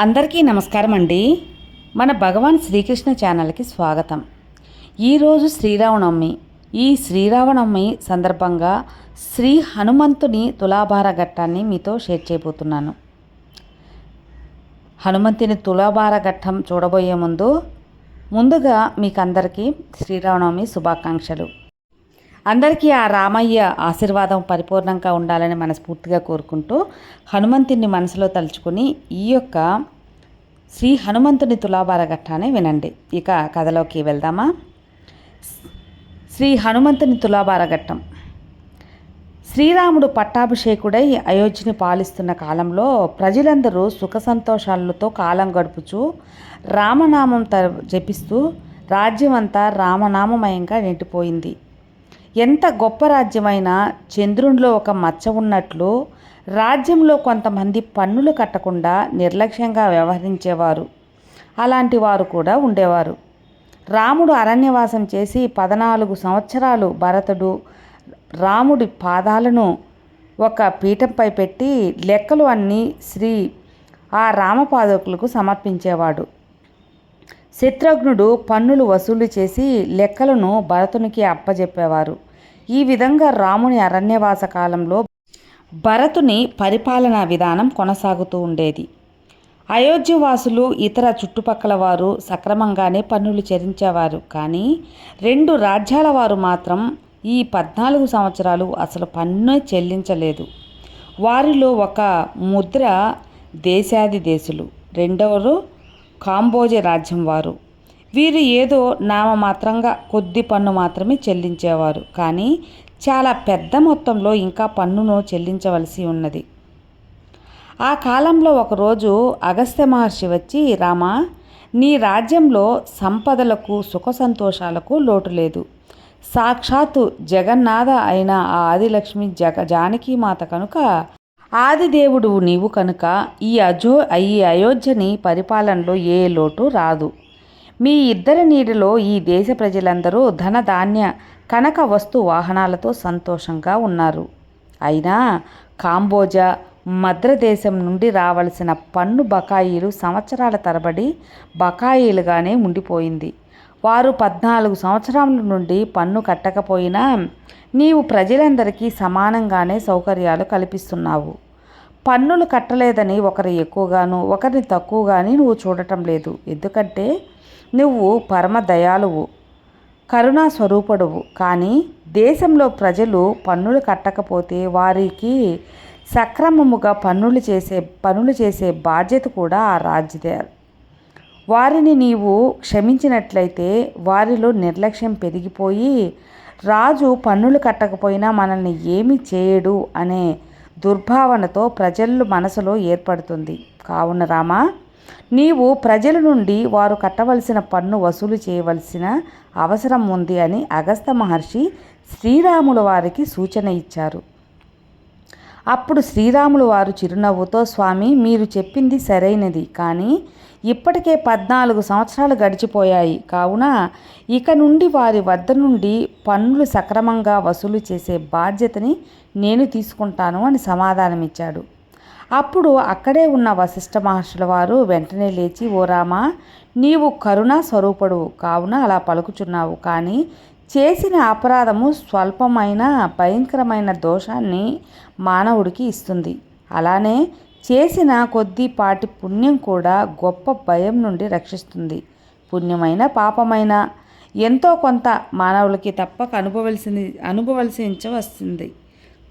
అందరికీ నమస్కారం అండి మన భగవాన్ శ్రీకృష్ణ ఛానల్కి స్వాగతం. ఈరోజు శ్రీరామనవమి. ఈ శ్రీరామనవమి సందర్భంగా శ్రీ హనుమంతుని తులాభార ఘట్టాన్ని మీతో షేర్ చేయబోతున్నాను. హనుమంతుని తులాభార ఘట్టం చూడబోయే ముందు ముందుగా మీకు అందరికీ శ్రీరామనవమి శుభాకాంక్షలు. అందరికీ ఆ రామయ్య ఆశీర్వాదం పరిపూర్ణంగా ఉండాలని మనస్ఫూర్తిగా కోరుకుంటూ హనుమంతుని మనసులో తలుచుకుని ఈ యొక్క శ్రీ హనుమంతుని తులాభార ఘట్టాన్ని వినండి. ఇక కథలోకి వెళ్దామా? శ్రీ హనుమంతుని తులాభార ఘట్టం. శ్రీరాముడు పట్టాభిషేకుడై అయోధ్యని పాలిస్తున్న కాలంలో ప్రజలందరూ సుఖ సంతోషాలతో కాలం గడుపుచూ రామనామం త జపిస్తూ రాజ్యమంతా రామనామమయంగా నిండిపోయింది. ఎంత గొప్ప రాజ్యమైనా చంద్రునిలో ఒక మచ్చ ఉన్నట్లు రాజ్యంలో కొంతమంది పన్నులు కట్టకుండా నిర్లక్ష్యంగా వ్యవహరించేవారు. అలాంటి వారు కూడా ఉండేవారు. రాముడు అరణ్యవాసం చేసి పద్నాలుగు సంవత్సరాలు భరతుడు రాముడి పాదాలను ఒక పీఠంపై పెట్టి లెక్కలు అన్నీ శ్రీ ఆ రామపాదకులకు సమర్పించేవాడు. శత్రుఘ్నుడు పన్నులు వసూలు చేసి లెక్కలను భరతునికి అప్పజెప్పేవారు. ఈ విధంగా రాముని అరణ్యవాస కాలంలో భరతుని పరిపాలనా విధానం కొనసాగుతూ ఉండేది. అయోధ్యవాసులు ఇతర చుట్టుపక్కల వారు సక్రమంగానే పన్నులు చెల్లించేవారు. కానీ రెండు రాజ్యాల వారు మాత్రం ఈ పద్నాలుగు సంవత్సరాలు అసలు పన్ను చెల్లించలేదు. వారిలో ఒక ముద్ర దేశాది దేశులు రెండవరు కాంబోజ రాజ్యం వారు. వీరు ఏదో నామమాత్రంగా కొద్ది పన్ను మాత్రమే చెల్లించేవారు. కానీ చాలా పెద్ద మొత్తంలో ఇంకా పన్నును చెల్లించవలసి ఉన్నది. ఆ కాలంలో ఒకరోజు అగస్త్య మహర్షి వచ్చి రామా నీ రాజ్యంలో సంపదలకు సుఖ సంతోషాలకు లోటు లేదు. సాక్షాత్తు జగన్నాథ అయిన ఆ ఆదిలక్ష్మి జగ జానకి మాత కనుక ఆదిదేవుడు నీవు కనుక ఈ అజో ఈ అయోధ్యని పరిపాలనలో ఏ లోటు రాదు. మీ ఇద్దరి నీటిలో ఈ దేశ ప్రజలందరూ ధనధాన్య కనక వస్తు వాహనాలతో సంతోషంగా ఉన్నారు. అయినా కాంబోజా మద్రదేశం నుండి రావలసిన పన్ను బకాయిలు సంవత్సరాల తరబడి బకాయిలుగానే ఉండిపోయింది. వారు పద్నాలుగు సంవత్సరాల నుండి పన్ను కట్టకపోయినా నీవు ప్రజలందరికీ సమానంగానే సౌకర్యాలు కల్పిస్తున్నావు. పన్నులు కట్టలేదని ఒకరు ఎక్కువగాను ఒకరిని తక్కువగాని నువ్వు చూడటం లేదు. ఎందుకంటే నువ్వు పరమ దయాలువు కరుణా స్వరూపుడువు. కానీ దేశంలో ప్రజలు పన్నులు కట్టకపోతే వారికి సక్రమముగా పన్నులు చేసే పనులు చేసే బాధ్యత కూడా ఆ రాజ్యదే. వారిని నీవు క్షమించినట్లయితే వారిలో నిర్లక్ష్యం పెరిగిపోయి రాజు పన్నులు కట్టకపోయినా మనల్ని ఏమి చేయడు అనే దుర్భావనతో ప్రజల మనసులో ఏర్పడుతుంది. కావున రామా నీవు ప్రజల నుండి వారు కట్టవలసిన పన్ను వసూలు చేయవలసిన అవసరం ఉంది అని అగస్త మహర్షి శ్రీరాముల వారికి సూచన ఇచ్చారు. అప్పుడు శ్రీరాములు వారు చిరునవ్వుతో స్వామి మీరు చెప్పింది సరైనది. కానీ ఇప్పటికే పద్నాలుగు సంవత్సరాలు గడిచిపోయాయి. కావున ఇక నుండి వారి వద్ద నుండి పన్నులు సక్రమంగా వసూలు చేసే బాధ్యతని నేను తీసుకుంటాను అని సమాధానమిచ్చాడు. అప్పుడు అక్కడే ఉన్న వశిష్ఠ మహర్షుల వారు వెంటనే లేచి ఓ రామా నీవు కరుణా స్వరూపుడు. కావున అలా పలుకుచున్నావు. కానీ చేసిన అపరాధము స్వల్పమైన భయంకరమైన దోషాన్ని మానవుడికి ఇస్తుంది. అలానే చేసిన కొద్దిపాటి పుణ్యం కూడా గొప్ప భయం నుండి రక్షిస్తుంది. పుణ్యమైన పాపమైన ఎంతో కొంత మానవులకి తప్పక అనుభవలసింది అనుభవలసించ వస్తుంది.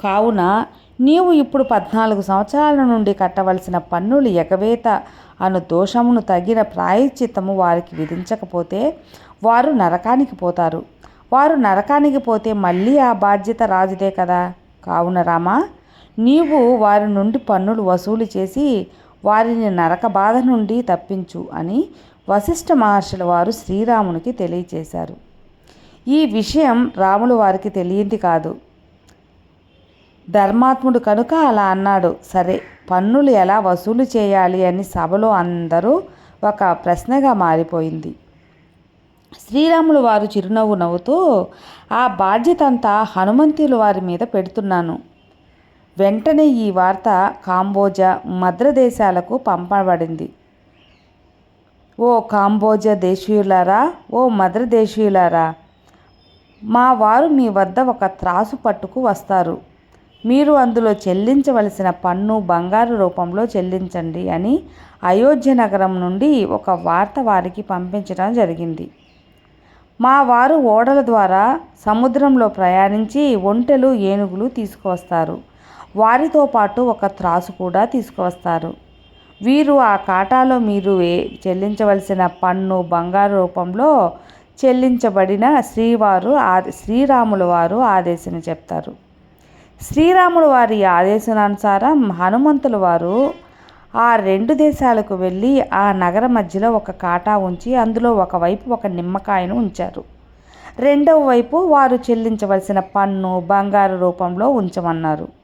కావున నీవు ఇప్పుడు పద్నాలుగు సంవత్సరాల నుండి కట్టవలసిన పన్నులు ఎగవేత అను దోషమును తగిన ప్రాయశ్చిత్తము వారికి విధించకపోతే వారు నరకానికి పోతారు. వారు నరకానికి పోతే మళ్ళీ ఆ బాధ్యత రాజుదే కదా. కావున రామా నీవు వారి నుండి పన్నులు వసూలు చేసి వారిని నరక బాధ నుండి తప్పించు అని వశిష్ఠ మహర్షుల వారు శ్రీరామునికి తెలియచేశారు. ఈ విషయం రాములు వారికి తెలియంది కాదు. ధర్మాత్ముడు కనుక అలా అన్నాడు సరే పన్నులు ఎలా వసూలు చేయాలి అని సభలో అందరూ ఒక ప్రశ్నగా మారిపోయింది. శ్రీరాములు వారు చిరునవ్వు నవ్వుతూ ఆ బాధ్యత అంతా హనుమంతుల వారి మీద పెడుతున్నాను. వెంటనే ఈ వార్త కాంబోజా మద్రదేశాలకు పంపబడింది. ఓ కాంబోజ దేశీయులారా ఓ మద్ర దేశీయులారా మా వారు మీ వద్ద ఒక త్రాసు పట్టుకు వస్తారు. మీరు అందులో చెల్లించవలసిన పన్ను బంగారు రూపంలో చెల్లించండి అని అయోధ్య నగరం నుండి ఒక వార్త వారికి పంపించడం జరిగింది. మా వారు ఓడల ద్వారా సముద్రంలో ప్రయాణించి ఒంటెలు ఏనుగులు తీసుకువస్తారు. వారితో పాటు ఒక త్రాసు కూడా తీసుకువస్తారు. వీరు ఆ కాటాలో మీరు చెల్లించవలసిన పన్ను బంగారు రూపంలో చెల్లించబడిన శ్రీవారు ఆ శ్రీరాముల వారు ఆదేశం చెప్తారు. శ్రీరాములు వారి ఆదేశానుసారం హనుమంతుల వారు ఆ రెండు దేశాలకు వెళ్ళి ఆ నగర మధ్యలో ఒక కాటా ఉంచి అందులో ఒకవైపు ఒక నిమ్మకాయను ఉంచారు. రెండవ వైపు వారు చెల్లించవలసిన పన్ను బంగారు రూపంలో ఉంచమన్నారు.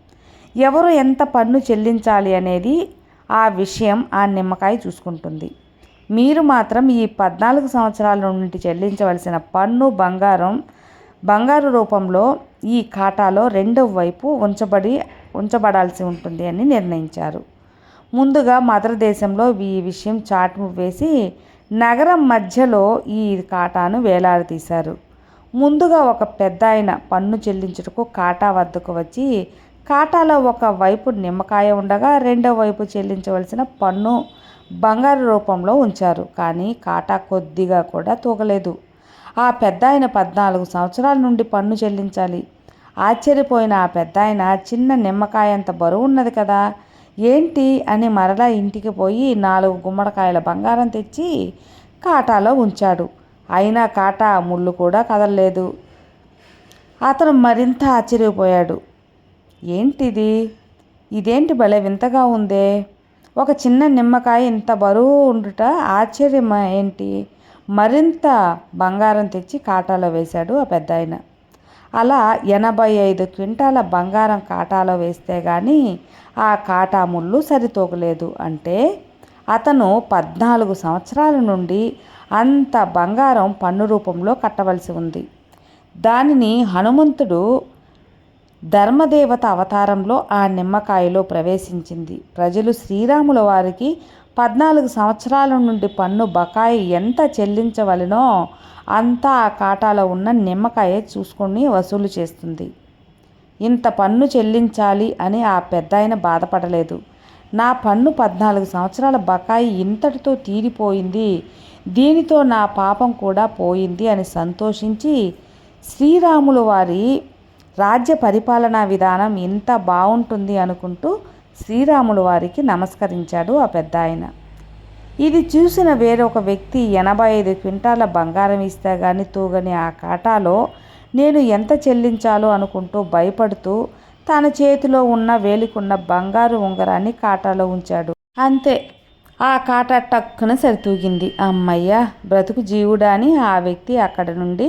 ఎవరు ఎంత పన్ను చెల్లించాలి అనేది ఆ విషయం ఆ నిమ్మకాయ చూసుకుంటుంది. మీరు మాత్రం ఈ పద్నాలుగు సంవత్సరాల నుండి చెల్లించవలసిన పన్ను బంగారం బంగారు రూపంలో ఈ ఖాతాలో రెండవ వైపు ఉంచబడి ఉంచబడాల్సి ఉంటుంది అని నిర్ణయించారు. ముందుగా మదర్ దేశంలో ఈ విషయం చాటు వేసి నగరం మధ్యలో ఈ కాటాను వేలాడదీశారు ముందుగా ఒక పెద్ద ఆయన పన్ను చెల్లించుటకు కాటా వద్దకు వచ్చి కాటాలో ఒక వైపు నిమ్మకాయ ఉండగా రెండో వైపు చెల్లించవలసిన పన్ను బంగారు రూపంలో ఉంచారు. కానీ కాటా కొద్దిగా కూడా తూగలేదు. ఆ పెద్ద ఆయన పద్నాలుగు సంవత్సరాల నుండి పన్ను చెల్లించాలి. ఆశ్చర్యపోయిన ఆ పెద్ద ఆయన చిన్న నిమ్మకాయ అంత బరువు ఉన్నది కదా ఏంటి అని మరలా ఇంటికి పోయి నాలుగు గుమ్మడికాయల బంగారం తెచ్చి కాటాలో ఉంచాడు. అయినా కాటా ముళ్ళు కూడా కదలలేదు. అతను మరింత ఆశ్చర్యపోయాడు. ఏంటిది? ఇదేంటి భలే వింతగా ఉందే? ఒక చిన్న నిమ్మకాయ ఇంత బరువు ఉండుట ఆశ్చర్యం ఏంటి? మరింత బంగారం తెచ్చి కాటాలో వేశాడు ఆ పెద్ద ఆయన అలా ఎనభై ఐదు క్వింటాల బంగారం కాటాలో వేస్తే కానీ ఆ కాటా ముళ్ళు సరితూగలేదు. అంటే అతను పద్నాలుగు సంవత్సరాల నుండి అంత బంగారం పన్ను రూపంలో కట్టవలసి ఉంది. దానిని హనుమంతుడు ధర్మదేవత అవతారంలో ఆ నిమ్మకాయలో ప్రవేశించింది. ప్రజలు శ్రీరాముల వారికి పద్నాలుగు సంవత్సరాల నుండి పన్ను బకాయి ఎంత చెల్లించవలనో అంతా ఆ కాటాలో ఉన్న నిమ్మకాయ చూసుకొని వసూలు చేస్తుంది. ఇంత పన్ను చెల్లించాలి అని ఆ పెద్ద ఆయన బాధపడలేదు. నా పన్ను పద్నాలుగు సంవత్సరాల బకాయి ఇంతటితో తీరిపోయింది. దీనితో నా పాపం కూడా పోయింది అని సంతోషించి శ్రీరాములు వారి రాజ్య పరిపాలనా విధానం ఇంత బాగుంటుంది అనుకుంటూ శ్రీరాములు వారికి నమస్కరించాడు ఆ పెద్ద ఆయన ఇది చూసిన వేరొక వ్యక్తి ఎనభై ఐదు క్వింటాల బంగారం ఇస్తే కానీ తూగని ఆ కాటాలో నేను ఎంత చెల్లించాలో అనుకుంటూ భయపడుతూ తన చేతిలో ఉన్న వేలికున్న బంగారు ఉంగరాన్ని కాటాలో ఉంచాడు. అంతే ఆ కాటా టక్కున సరితూగింది. అమ్మయ్య బ్రతుకు జీవుడా అని ఆ వ్యక్తి అక్కడ నుండి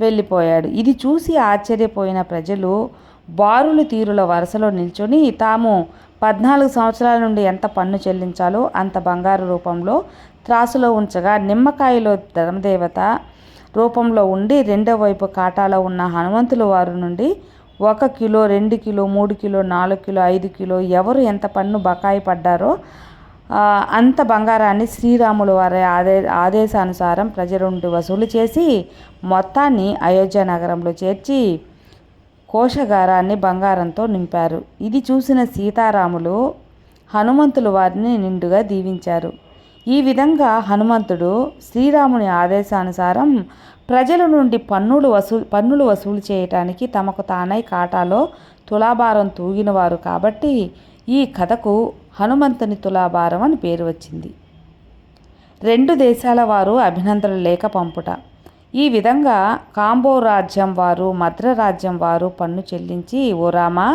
వెళ్ళిపోయాడు. ఇది చూసి ఆశ్చర్యపోయిన ప్రజలు బారులు తీరుల వరుసలో నిల్చొని తాము పద్నాలుగు సంవత్సరాల నుండి ఎంత పన్ను చెల్లించాలో అంత బంగారు రూపంలో త్రాసులో ఉంచగా నిమ్మకాయలో ధర్మదేవత రూపంలో ఉండి రెండో వైపు కాటాలో ఉన్న హనుమంతుల వారి నుండి ఒక కిలో రెండు కిలో మూడు కిలో నాలుగు కిలో ఐదు కిలో ఎవరు ఎంత పన్ను బకాయి పడ్డారో అంత బంగారాన్ని శ్రీరాములు వారి ఆదే ఆదేశానుసారం ప్రజల నుండి వసూలు చేసి మొత్తాన్ని అయోధ్య నగరంలో చేర్చి కోశగారాన్ని బంగారంతో నింపారు. ఇది చూసిన సీతారాములు హనుమంతులు వారిని నిండుగా దీవించారు. ఈ విధంగా హనుమంతుడు శ్రీరాముని ఆదేశానుసారం ప్రజల నుండి పన్నులు వసూలు పన్నులు వసూలు చేయటానికి తమకు తానై కాటాలో తులాభారం తూగినవారు కాబట్టి ఈ కథకు హనుమంతుని తులాభారం అని పేరు వచ్చింది. రెండు దేశాల వారు అభినందన లేఖ పంపుట. ఈ విధంగా కాంబో రాజ్యం వారు మద్ర రాజ్యం వారు పన్ను చెల్లించి ఓ రామా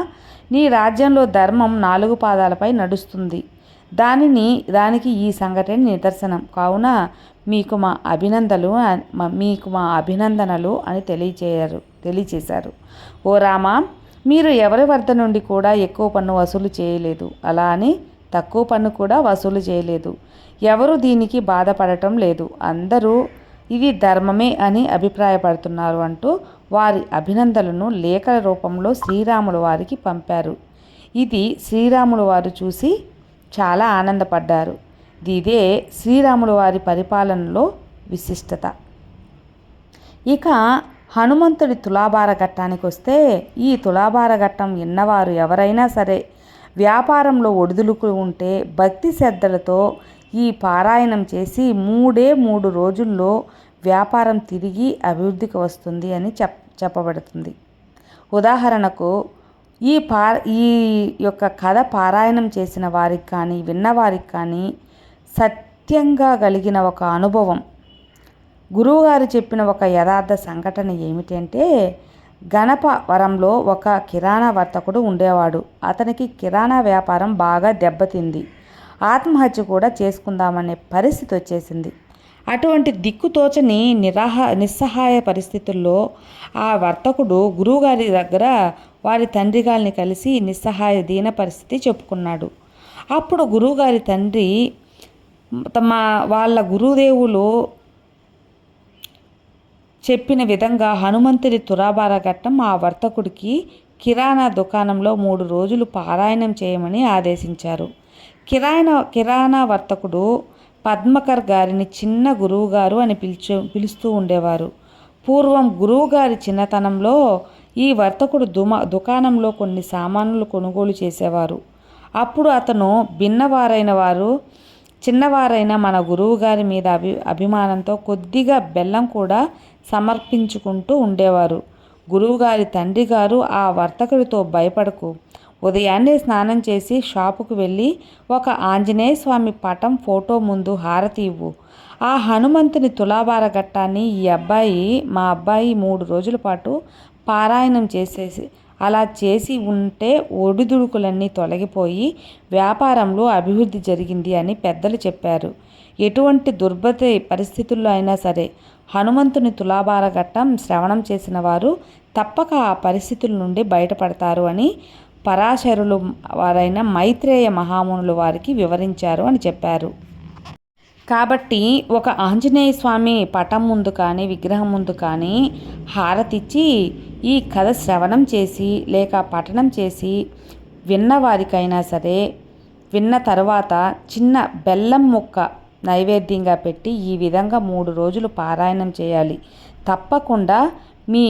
నీ రాజ్యంలో ధర్మం నాలుగు పాదాలపై నడుస్తుంది. దానిని దానికి ఈ సంఘటన నిదర్శనం. కావున మీకు మా అభినందనలు మీకు మా అభినందనలు అని తెలియచేయరు తెలియచేశారు. ఓ రామా మీరు ఎవరి వద్ద నుండి కూడా ఎక్కువ పన్ను వసూలు చేయలేదు. అలా అని తక్కువ పన్ను కూడా వసూలు చేయలేదు. ఎవరు దీనికి బాధపడటం లేదు. అందరూ ఇది ధర్మమే అని అభిప్రాయపడుతున్నారు అంటూ వారి అభినందనలను లేఖల రూపంలో శ్రీరాములు వారికి పంపారు. ఇది శ్రీరాములు వారు చూసి చాలా ఆనందపడ్డారు. ఇదే శ్రీరాముల వారి పరిపాలనలో విశిష్టత. ఇక హనుమంతుడి తులాభార ఘట్టానికి వస్తే ఈ తులాభార ఘట్టం విన్నవారు ఎవరైనా సరే వ్యాపారంలో ఒడిదులుకు ఉంటే భక్తి శ్రద్ధలతో ఈ పారాయణం చేసి మూడే మూడు రోజుల్లో వ్యాపారం తిరిగి అభివృద్ధికి వస్తుంది అని చెప్ చెప్పబడుతుంది. ఉదాహరణకు ఈ పా ఈ యొక్క కథ పారాయణం చేసిన వారికి కానీ విన్నవారికి కానీ సత్యంగా కలిగిన ఒక అనుభవం గురువుగారు చెప్పిన ఒక యథార్థ సంఘటన ఏమిటంటే గణపవరంలో ఒక కిరాణా వర్తకుడు ఉండేవాడు. అతనికి కిరాణా వ్యాపారం బాగా దెబ్బతింది. ఆత్మహత్య కూడా చేసుకుందామనే పరిస్థితి వచ్చేసింది. అటువంటి దిక్కుతోచని నిరాహ నిస్సహాయ పరిస్థితుల్లో ఆ వర్తకుడు గురువుగారి దగ్గర వారి తండ్రి గారిని కలిసి నిస్సహాయ దీన పరిస్థితి చెప్పుకున్నాడు. అప్పుడు గురువుగారి తండ్రి తమ వాళ్ళ గురుదేవులు చెప్పిన విధంగా హనుమంతుడి తురాబార ఘట్టం ఆ వర్తకుడికి కిరాణా దుకాణంలో మూడు రోజులు పారాయణం చేయమని ఆదేశించారు. కిరాణా కిరాణా వర్తకుడు పద్మకర్ గారిని చిన్న గురువుగారు అని పిలిచు పిలుస్తూ ఉండేవారు. పూర్వం గురువుగారి చిన్నతనంలో ఈ వర్తకుడు దుమా దుకాణంలో కొన్ని సామానులు కొనుగోలు చేసేవారు. అప్పుడు అతను భిన్నవారైన వారు చిన్నవారైన మన గురువు గారి మీద అభి అభిమానంతో కొద్దిగా బెల్లం కూడా సమర్పించుకుంటూ ఉండేవారు. గురువుగారి తండ్రి గారు ఆ వర్తకుడితో భయపడకు. ఉదయాన్నే స్నానం చేసి షాపుకు వెళ్ళి ఒక ఆంజనేయ స్వామి పటం ఫోటో ముందు హారతి ఇవ్వు. ఆ హనుమంతుని తులాభార ఘట్టాన్ని ఈ అబ్బాయి మా అబ్బాయి మూడు రోజుల పాటు పారాయణం చేసేసి అలా చేసి ఉంటే ఒడిదుడుకులన్నీ తొలగిపోయి వ్యాపారంలో అభివృద్ధి జరిగింది అని పెద్దలు చెప్పారు. ఎటువంటి దుర్భత పరిస్థితుల్లో అయినా సరే హనుమంతుని తులాభార ఘట్టం శ్రవణం చేసిన వారు తప్పక ఆ పరిస్థితుల నుండి బయటపడతారు అని పరాశరులు వారైన మైత్రేయ మహామునులు వారికి వివరించారు అని చెప్పారు. కాబట్టి ఒక ఆంజనేయ స్వామి పటం ముందు కానీ విగ్రహం ముందు కానీ హారతిచ్చి ఈ కథ శ్రవణం చేసి లేక పఠనం చేసి విన్నవారికైనా సరే విన్న తర్వాత చిన్న బెల్లం ముక్క నైవేద్యంగా పెట్టి ఈ విధంగా మూడు రోజులు పారాయణం చేయాలి. తప్పకుండా మీ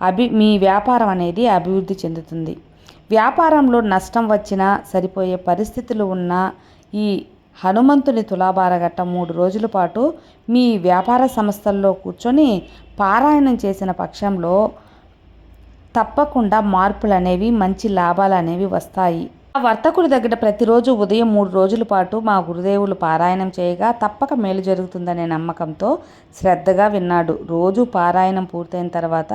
అభి మీ వ్యాపారం అనేది అభివృద్ధి చెందుతుంది. వ్యాపారంలో నష్టం వచ్చినా సరిపోయే పరిస్థితులు ఉన్న ఈ హనుమంతుని తులాభారగట్ట మూడు రోజుల పాటు మీ వ్యాపార సంస్థల్లో కూర్చొని పారాయణం చేసిన పక్షంలో తప్పకుండా మార్పులు అనేవి మంచి లాభాలు అనేవి వస్తాయి. ఆ వర్తకుడి దగ్గర ప్రతిరోజు ఉదయం మూడు రోజుల పాటు మా గురుదేవులు పారాయణం చేయగా తప్పక మేలు జరుగుతుందనే నమ్మకంతో శ్రద్ధగా విన్నాడు. రోజు పారాయణం పూర్తయిన తర్వాత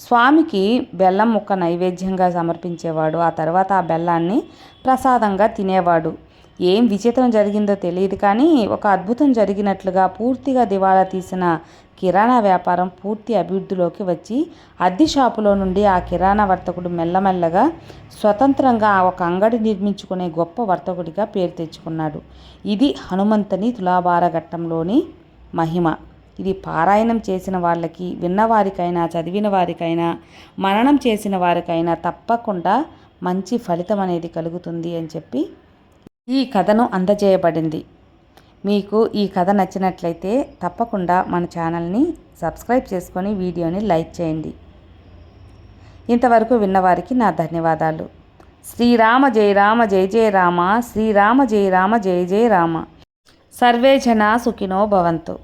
స్వామికి బెల్లం ముక్క నైవేద్యంగా సమర్పించేవాడు. ఆ తర్వాత ఆ బెల్లాన్ని ప్రసాదంగా తినేవాడు. ఏం విచిత్రం జరిగిందో తెలియదు కానీ ఒక అద్భుతం జరిగినట్లుగా పూర్తిగా దివాళా తీసిన కిరాణా వ్యాపారం పూర్తి అభివృద్ధిలోకి వచ్చి అద్దె షాపులో నుండి ఆ కిరాణా వర్తకుడు మెల్లమెల్లగా స్వతంత్రంగా ఒక అంగడి నిర్మించుకునే గొప్ప వర్తకుడిగా పేరు తెచ్చుకున్నాడు. ఇది హనుమంతుని తులాభార ఘట్టంలోని మహిమ. ఇది పారాయణం చేసిన వాళ్ళకి విన్నవారికైనా చదివిన వారికైనా మననం చేసిన వారికైనా తప్పకుండా మంచి ఫలితం అనేది కలుగుతుంది అని చెప్పి ఈ కథను అందజేయబడింది. మీకు ఈ కథ నచ్చినట్లయితే తప్పకుండా మన ఛానల్ని సబ్స్క్రైబ్ చేసుకొని వీడియోని లైక్ చేయండి. ఇంతవరకు విన్నవారికి నా ధన్యవాదాలు. శ్రీరామ జయ రామ జయ జయ రామ శ్రీరామ జయ రామ జయ జయ రామ. సర్వే జనా సుఖినో భవంతు.